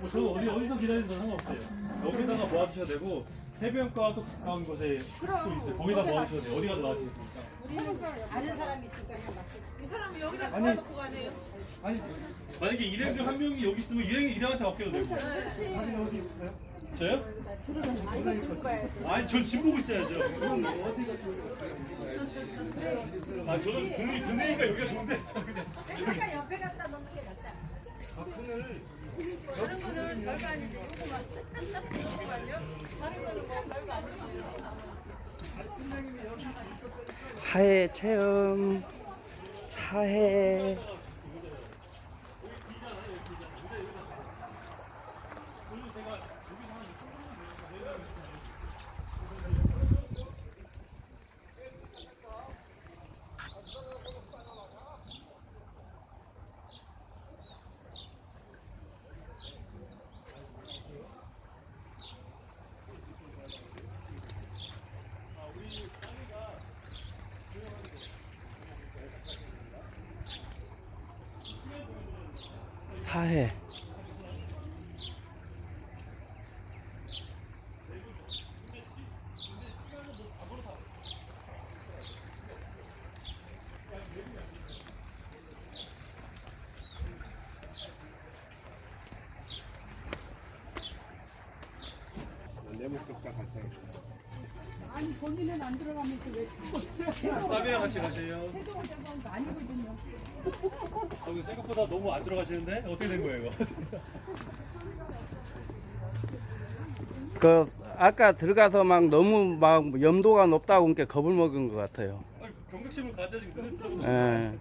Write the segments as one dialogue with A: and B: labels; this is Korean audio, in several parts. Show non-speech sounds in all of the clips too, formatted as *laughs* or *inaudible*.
A: 뭐 저는 어디 어디서 기다리는 건 상관없어요. 여기다가 모아주셔야 되고 해변가 또 가까운 곳에 또 있어요. 거기다 모아주셔야 돼요. 어디 가서 나와주겠습니까?
B: 아는 사람이 있으니까 그냥 맞지.
C: 이 사람이 여기다 갖다 놓고 가네요.
D: 아니
A: 만약에 일행 중 한 명이 여기 있으면 일행 일행한테 맡겨도 되고.
D: 사진 어디 있어요?
A: 저요?
B: 아 이거 들고 가야 돼.
A: 아니 전집 보고 있어야죠.
D: 아
A: 저는 분위 분위기가 여기가 좋은데 저 그냥
B: 그러니까 옆에 갖다 놓는 게 낫잖아.
D: 박근혜를
C: 다른 거는 별거 아닌데 요거만. 요거만요? 다른 거는 뭐 별거 아니에요.
E: 사회 체험 사회
D: 갈때
C: 아니 본인은 안 들어가면서 왜
A: 사비랑 같이 가세요.
C: 세동을 잡으면 아니거
A: 저기 생각보다 너무 안 들어가시는데 어떻게 된 거예요 이거? *laughs*
E: 그 아까 들어가서 막 너무 막 염도가 높다고 그러니까 겁을 먹은 것 같아요.
A: 아니, 경각심을 가져야지
E: 예.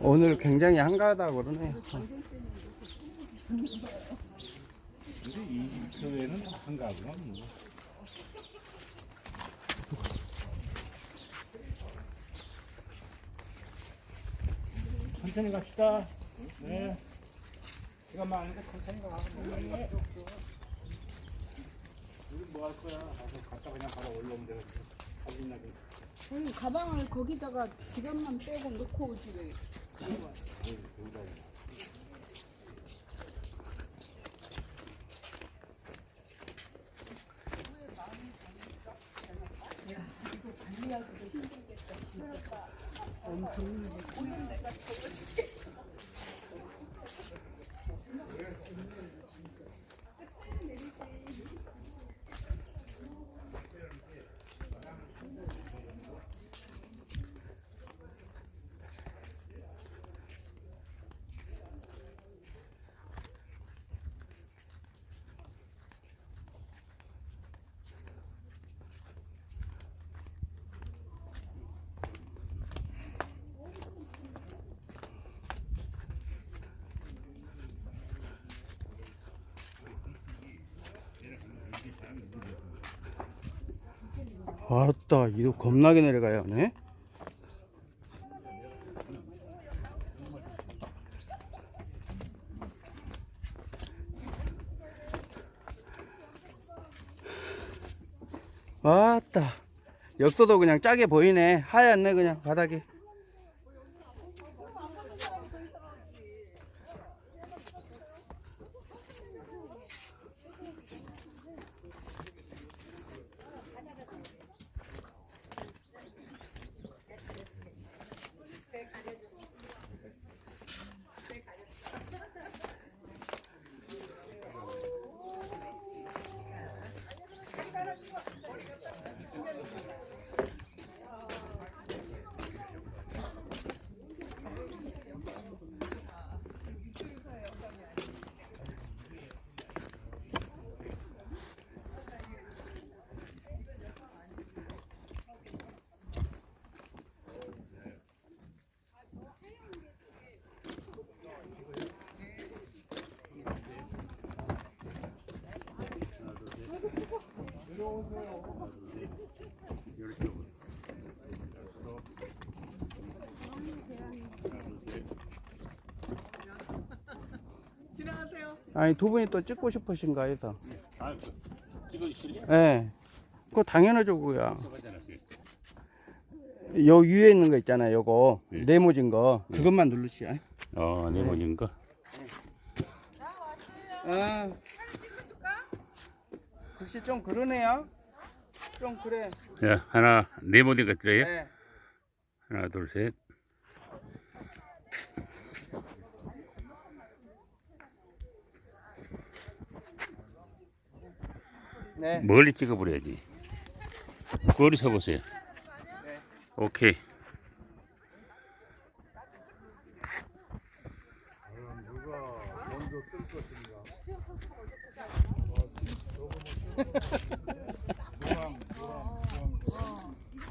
E: 오늘 굉장히 한가하다고 그러네요.
D: 이 교회는 한가하구나 뭐. 천천히 갑시다. 네. 시간 많으니까 천천히 가. 우리 뭐 할 거야? 가서 갔다 그냥 바로 올라오면 되는 사진 나게.
C: 저희 가방을 거기다가 지갑만 빼고 놓고 오지 왜?
E: 왔다, 이거 겁나게 내려가요, 네? 왔다. 역서도 그냥 짜게 보이네. 하얗네, 그냥 바닥이. 아니 두 분이 또 찍고 싶으신가 해서.
F: 아, 그, 찍어주실래?
E: 예. 네. 그거 당연하죠 그거야.
F: 그.
E: 요 위에 있는 거 있잖아요. 요거
F: 네.
E: 네모진 거. 그것만 누르시야.
F: 어, 네모진 거.
E: 아? 글씨 좀 그러네요. 좀 그래.
F: 자, 하나, 네모진 거 들어요?
E: 네.
F: 하나, 둘, 셋.
E: 네.
F: 멀리 찍어버려야지. 거리 서보세요. 오케이.
D: 누가 먼저 뜰 것인가?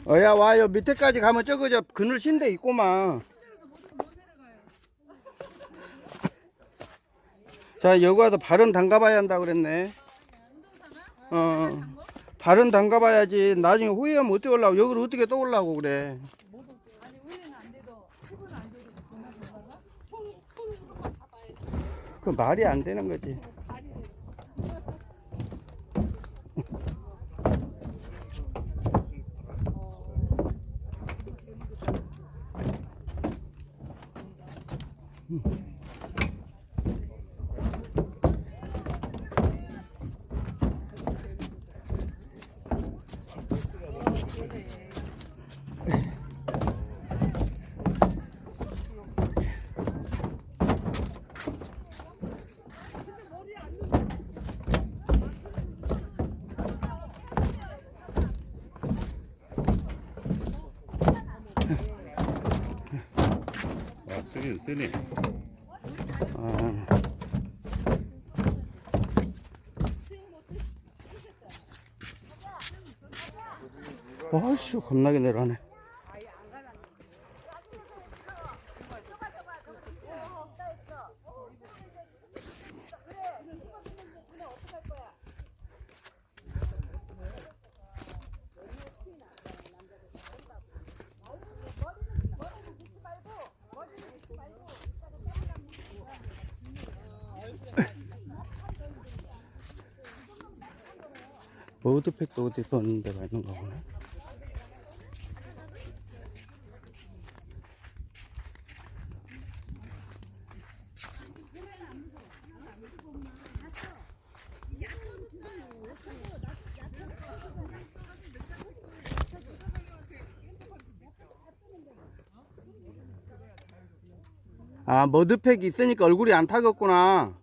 E: 어야 와요 밑에까지 가면 저거 저 그늘 신데 있고만. 자 여기 와서 발은 담가봐야 한다 그랬네. 어. 발은 담가봐야지. 나중에 후회하면 어떻게 올라고? 여기를 어떻게 또 올라고 그래? 그 말이 안 되는 거지.
F: 뜨네.
E: 아. 아씨 겁나게 내려가네. 모드팩도 어디 넣는 데가 있는 거 보네. 아, 머드팩이 있으니까 얼굴이 안 타겠구나.